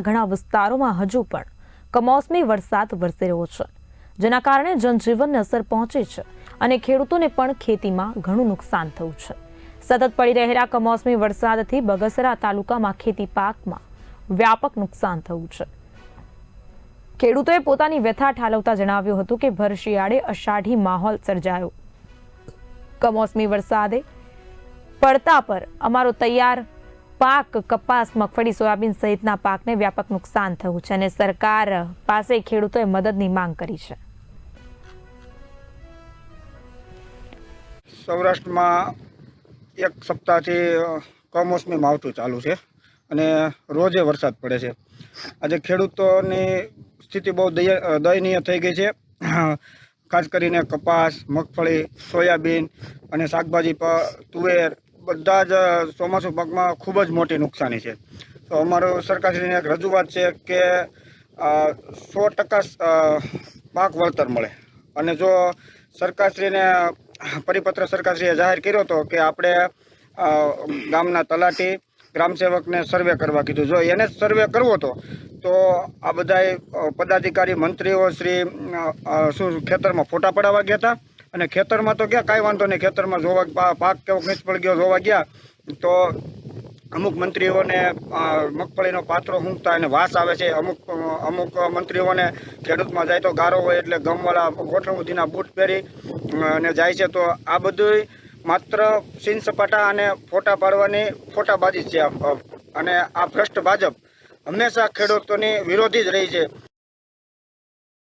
ઘણા વિસ્તારોમાં હજુ પણ કમોસમી વરસાદ વરસી રહ્યો છે, જેના કારણે જનજીવનને અસર પહોંચી છે અને ખેડૂતોને પણ ખેતીમાં ઘણું નુકસાન થયું છે. સતત પડી રહેલા કમોસમી વરસાદથી બગસરા તાલુકામાં ખેતી પાકમાં વ્યાપક નુકસાન થયું છે. ખેડૂતોએ પોતાની વ્યથા ઠાલવતા જણાવ્યું હતું કે ભર શિયાળે અષાઢી માહોલ સર્જાયો. કમોસમી વરસાદે પડતા પર અમારો તૈયાર પાક કપાસ મગફળી સોયાબીન સહિતના પાકને વ્યાપક નુકસાન થયું છે અને સરકાર પાસે ખેડૂતોએ મદદની માંગ કરી છે. સૌરાષ્ટ્રમાં એક સપ્તાહથી કમોસમી માવઠું ચાલુ છે અને રોજે વરસાદ પડે છે. આજે ખેડૂતોની સ્થિતિ બહુ દય દયનીય થઈ ગઈ છે. ખાસ કરીને કપાસ, મગફળી, સોયાબીન અને શાકભાજી પર તુવેર બધા જ ચોમાસું પાકમાં ખૂબ જ મોટી નુકસાની છે. તો અમારું સરકારશ્રીની એક રજૂઆત છે કે સો ટકા પાક વળતર મળે. અને જો સરકારશ્રીને, પરિપત્ર સરકારશ્રીએ જાહેર કર્યો હતો કે આપણે ગામના તલાટી ગ્રામસેવકને સર્વે કરવા કીધું. જો એને સર્વે કરવો હતો તો આ બધાય પદાધિકારી મંત્રીઓ શ્રી શું ખેતરમાં ફોટા પડાવવા ગયા હતા? અને ખેતરમાં તો ગયા કાંઈ વાંધો નહીં. ખેતરમાં જોવા પાક કેવો નિષ્ફળ ગયો જોવા ગયા. તો અમુક મંત્રીઓને મગફળીનો પાત્રો મૂકતા અને વાસ આવે છે. અમુક અમુક મંત્રીઓને ખેડૂતમાં જાય તો ગારો હોય એટલે ગમવાળા ગોઠણ સુધીના બૂટ પહેરી અને જાય છે. તો આ બધું માત્ર સીન સપાટા અને ફોટા પાડવાની ફોટાબાજી છે. અને આ ભ્રષ્ટ ભાજપ હંમેશા ખેડૂતોની વિરોધી જ રહી છે.